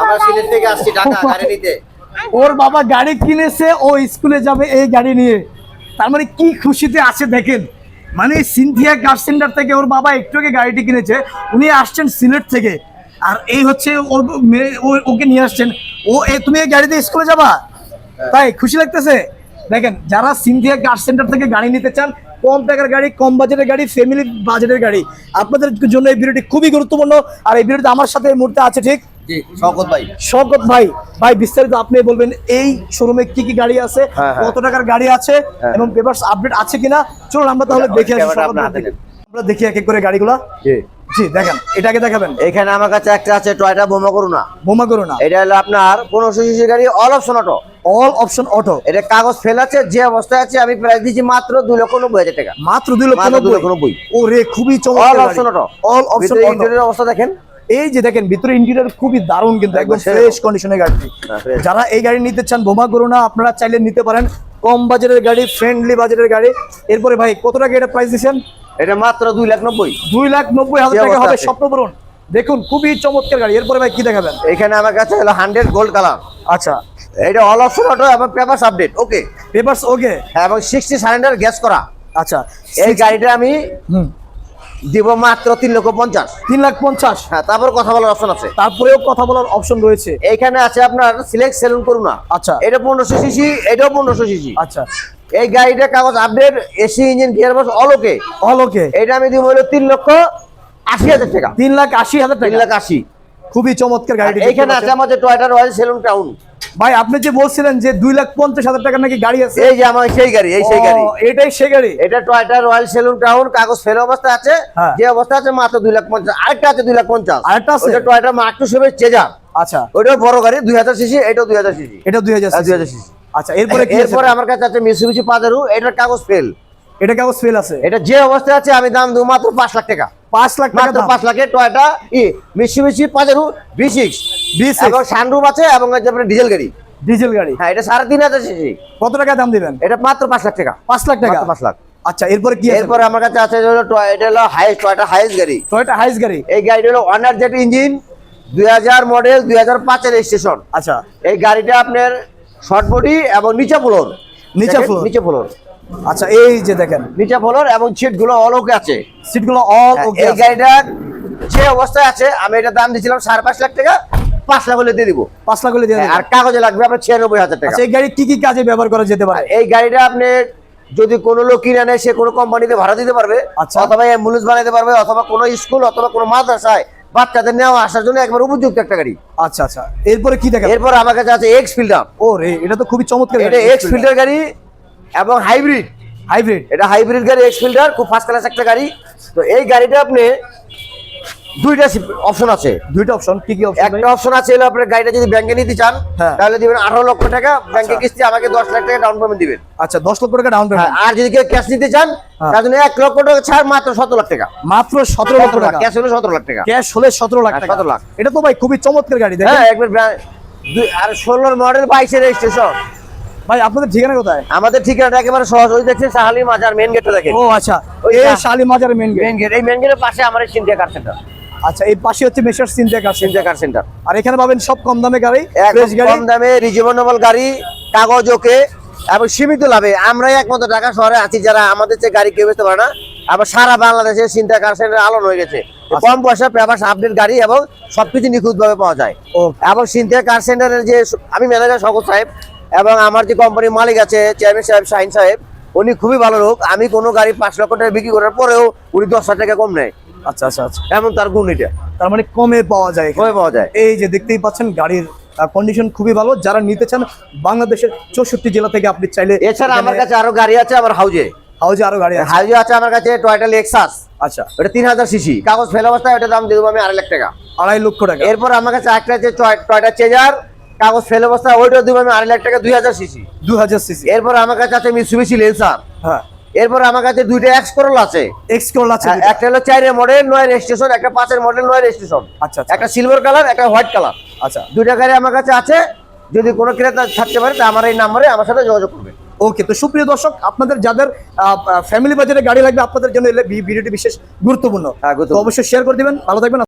আমরা সিলেট থেকে আসছি ঢাকা গাড়ি নিতে। ওর বাবা গাড়ি কিনেছে ও স্কুলে যাবে এই গাড়ি নিয়ে। তার মানে কি খুশিতে আছে দেখেন। মানে সিনথিয়া কার সেন্টার থেকে ওর বাবা একটু আগে গাড়িটি কিনেছে উনি আসছেন সিলেট থেকে। আর এই হচ্ছে ওর মেয়ে ওকে নিয়ে আসছেন। ও এ তুমি এই গাড়িতে স্কুলে যাবা? তাই খুশি লাগতেছে? দেখেন যারা সিনথিয়া কার সেন্টার থেকে গাড়ি নিতে চান কম টাকার গাড়ি কম বাজেটের গাড়ি ফ্যামিলি বাজেটের গাড়ি আপনাদের জন্য এই ভিডিওটি খুবই গুরুত্বপূর্ণ। আর এই ভিডিওটি আমার সাথে এই মুহূর্তে আছে ঠিক? জি ভাই। ভাই ভাই বিস্তারিত আপনি বলবেন এই শোরুমে কি কি গাড়ি আছে হ্যাঁ, হ্যাঁ। কত টাকার গাড়ি আছে হ্যাঁ। এবং পেপারস আপডেট আছে কিনা? চলুন আমরা তাহলে দেখে আসি আপনার ভাই হাতে থেকে। দেন। আমরা দেখি এক এক করে গাড়িগুলা। জি। জি দেখেন এটাকে দেখাবেন। এখানে আমার কাছে একটা আছে টয়টা বোমা করোনা এটা হলো আপনার পনেরোশো সিসি গাড়ি all option auto all option auto এটা কাগজ ফেল আছে যে অবস্থায় আছে আমি প্রাইস দিচ্ছি মাত্র দুই লক্ষ নব্বই হাজার টাকা। মাত্র দুই লক্ষ নব্বই। ও রে খুবই all option auto all option অবস্থা দেখেন। এই যে দেখেন ভিতরে ইন্টেরিয়র খুবই দারুণ কিন্তু একদম ফ্রেশ কন্ডিশনের গাড়ি যারা এই গাড়ি নিতে চান বোমা করো না আপনারা চাইলে নিতে পারেন। কম বাজেটের গাড়ি ফ্রেন্ডলি বাজেটের গাড়ি। এরপরে ভাই কত টাকা এটা প্রাইস দিচ্ছেন? এটা মাত্র দুই লাখ নব্বই। দুই লাখ নব্বই হাজার টাকা হবে আছে? স্বপ্ন পূরণ। দেখুন খুবই চমৎকার গাড়ি। এরপরে ভাই কি দেখাবেন? এখানে আমার কাছে হলো হান্ড্রেড গোল্ড কালার আচ্ছা। এটা অল অপশন অটো এবং paper update okay papers okay হ্যাঁ এবং সিক্সটি সারেন্ডার গ্যাস করা। আচ্ছা। এই গাড়িটা আমি হুম। দিব মাত্র তিন লক্ষ পঞ্চাশ। তিন লাখ পঞ্চাশ। হ্যাঁ তারপর কথা বলার অপশন আছে। তারপরেও কথা বলার অপশন রয়েছে। এইখানে আছে আপনার সিলেক্ট সেলুন করুন আচ্ছা। এটা পনেরোশো সিসি এটাও পনেরোশো সিসি। আচ্ছা। এই গাড়িটা কাগজ update AC engine gear box all okay all okay এটা আমি দিব হলো তিন লক্ষ আশি হাজার টাকা। তিন লাখ আশি হাজার তিন লাখ আশি। খুবই চমৎকার গাড়ি এইখানে আছে আমাদের টয়টা রয়্যাল সেলুন টাউন ভাই আপনি যে বলছিলেন যে দুই লাখ পঞ্চাশ হাজার টাকা নাকি গাড়ি আছে? এই যে আমার সেই গাড়ি এই সেই গাড়ি। এটাই সেই গাড়ি? এটা টয়টা রয়্যাল সেলুন টাউন কাগজ ফেল অবস্থা আছে। হ্যাঁ। যে অবস্থা আছে মাত্র দুই লাখ পঞ্চাশ। আরেকটা আছে দুই লাখ পঞ্চাশ। আরেকটা আছে? টয়টা টু সেভেন চেজার আচ্ছা। ওইটাও বড় গাড়ি দুই হাজার সিসি এটাও দুই হাজার সিসি। এটা দুই হাজার হ্যাঁ, 2000 cc আচ্ছা এরপরে এরপরে আমার কাছে আছে মিসুবিশি পাজারু এটার কাগজ ফেল এটা কাগজ ফেল আছে? এটা যে অবস্থায় আছে আমি দাম দেবো মাত্র পাঁচ লাখ টাকা। পাঁচ লাখ মাত্র পাঁচ লাখে টয়টা ই Mitsubishi Pajero B six V6 এবং সানরুফ আছে এবং ডিজেল গাড়ি। ডিজেল গাড়ি। হ্যাঁ এটা সাড়ে তিন হাজার সিসি কত টাকা দাম দিবেন? এটা মাত্র পাঁচ লাখ টাকা। পাঁচ লাখ টাকা? পাঁচ লাখ। আচ্ছা এরপরে কি এরপরে আমার কাছে আছে হলো এটা হলো হাইস্ট টয়টা হাইস্ট গাড়ি। টয়োটা হাইস গাড়ি। এই গাড়িটা হলো অনার জেট ইঞ্জিন দুই হাজার মডেল দুই হাজার পাঁচের স্টেশন আচ্ছা। এই গাড়িটা আপনার শর্ট বডি এবং নিচে ফ্লোর নিচে floor? নিচে ফ্লোর আচ্ছা এই যে দেখেন। নিচে ফ্লোর এবং সিটগুলো অলোকে আছে। সিটগুলো অল হ্যাঁ, ওকে এই গাড়িটা যে অবস্থায় আছে আমি এটা দাম দিয়েছিলাম সাড়ে পাঁচ লাখ টাকা পাঁচ লাখ হলে দিয়ে দিব। পাঁচ লাখ করে দিয়ে হ্যাঁ, আর কাগজে লাগবে আপনার ছিয়ানব্বই হাজার টাকা। আচ্ছা এই গাড়ি কি কি কাজে ব্যবহার করা যেতে পারে? এই গাড়িটা আপনি যদি কোনো লোক কিনে নেয় সে কোনো কোম্পানিতে ভাড়া দিতে পারবে আচ্ছা। অথবা অ্যাম্বুলেন্স বানাইতে পারবে অথবা কোনো স্কুল অথবা কোনো মাদ্রাসায় বাচ্চাদের নেওয়া আসার জন্য একবার উপযুক্ত একটা গাড়ি। আচ্ছা আচ্ছা। এরপরে কি দেখেন এরপর আমার কাছে আছে এক্স ফিল্টার ও রে এটা তো খুবই চমৎকার এটা এক্স ফিল্টার গাড়ি এবং হাইব্রিড। হাইব্রিড? এটা হাইব্রিড গাড়ি এক্স ফিল্টার খুব ফার্স্ট ক্লাস একটা গাড়ি। তো এই গাড়িটা আপনি দুইটা অপশন আছে। দুইটা অপশন কি কি অপশন একটা অপশন আছে হলো আপনার গাড়িটা যদি ব্যাংকে নিতে চান হ্যাঁ। তাহলে দিবেন আঠারো লক্ষ টাকা। ব্যাংকে আচ্ছা। কিস্তি আমাকে দশ লাখ টাকা ডাউন পেমেন্ট দিবেন। আচ্ছা দশ লক্ষ টাকা ডাউন হ্যাঁ, পেমেন্ট আর যদি কেউ ক্যাশ নিতে চান হ্যাঁ। তার জন্য এক লক্ষ টাকা ছাড় মাত্র সতেরো লাখ টাকা। মাত্র সতেরো লক্ষ টাকা? ক্যাশ হলো সতেরো লাখ টাকা। ক্যাশ হলে সতেরো লাখ টাকা। 17 লাখ। এটা তো ভাই খুবই চমৎকার গাড়ি দেখেন। হ্যাঁ একবার আর ষোলোর মডেল বাইশের রেজিস্ট্রেশন ভাই আপনাদের ঠিকানা কোথায়? আমাদের ঠিকানাটা একেবারে সহজ। ওই দেখছেন সাহালি মাজার মেন গেটটা দেখেন। ও আচ্ছা। এই Shah Ali Mazar main gate main gate এই মেন গেটের পাশে আমার সিন্ধিয়া কার সেন্টার আচ্ছা এই পাশে হচ্ছে মেশার সিন্ধিয়া কার সেন্টার আর এখানে পাবেন সব কম দামে গাড়ি ফ্রেশ গাড়ি। কম দামে রিজনেবল গাড়ি কাগজ ওকে এবং সীমিত লাভে। আমরাই একমাত্র ঢাকা শহরে আছি যারা আমাদের চেয়ে গাড়ি কেউ বেচতে পারে না। আবার সারা বাংলাদেশে চিন্তা কার সেন্টার আলোন হয়ে গেছে। কম পয়সা পেপার আপডেট গাড়ি এবং সবকিছু নিখুঁত ভাবে পাওয়া যায়। এবং সিনথিয়া কার সেন্টারের যে আমি ম্যানেজার শকত সাহেব এবং আমার যে কোম্পানির মালিক আছে চেয়ারম্যান সাহেব শাহিন সাহেব উনি খুবই ভালো লোক। আমি কোনো গাড়ি পাঁচ লক্ষ টাকা বিক্রি করার পরেও উনি দশ হাজার টাকা কম নেয়। আচ্ছা আচ্ছা আচ্ছা। এমন তার গুণ এটা। তার মানে কমে পাওয়া যায় কমে পাওয়া যায়। এই যে দেখতেই পাচ্ছেন গাড়ির কন্ডিশন খুবই ভালো। যারা নিতে চান বাংলাদেশের চৌষট্টি জেলা থেকে আপনি চাইলে এছাড়া আমার কাছে আরও গাড়ি আছে আমার হাউজে। হাউজে আরও গাড়ি আছে। হাউজে আছে আমার কাছে টয়টা লেক্সাস আচ্ছা। ওটা তিন হাজার সিসি। কাগজ ফেল অবস্থায় ওটা দাম দিয়ে দেবো আমি আড়াই লাখ টাকা। আড়াই লক্ষ টাকা। এরপর আমার কাছে একটা আছে টয়- টয়টা চেজার কাগজ ফেল অবস্থায় ওইটা দেবো আমি আড়াই লাখ টাকা দুই হাজার সিসি। দু হাজার সিসি। এরপর আমার কাছে আছে মিসুবিশি লেন্সার হ্যাঁ। এরপর আমার কাছে দুইটা এক্স করল আছে। এক্স করল আছে একটা হলো চারের মডেল নয় রেজিস্ট্রেশন একটা পাঁচের মডেল নয় রেজিস্ট্রেশন আচ্ছা একটা সিলভার কালার একটা হোয়াইট কালার আচ্ছা। দুইটা গাড়ি আমার কাছে আছে। যদি কোনো ক্রেতা থাকতে পারে তা আমার এই নাম্বারে আমার সাথে যোগাযোগ করবে। ওকে তো সুপ্রিয় দর্শক আপনাদের যাদের ফ্যামিলি বাজারে গাড়ি লাগবে আপনাদের জন্য ভিডিওটি বিশেষ গুরুত্বপূর্ণ। হ্যাঁ, গুরুত্বপূর্ণ। অবশ্যই শেয়ার করে দিবেন। ভালো থাকবেন।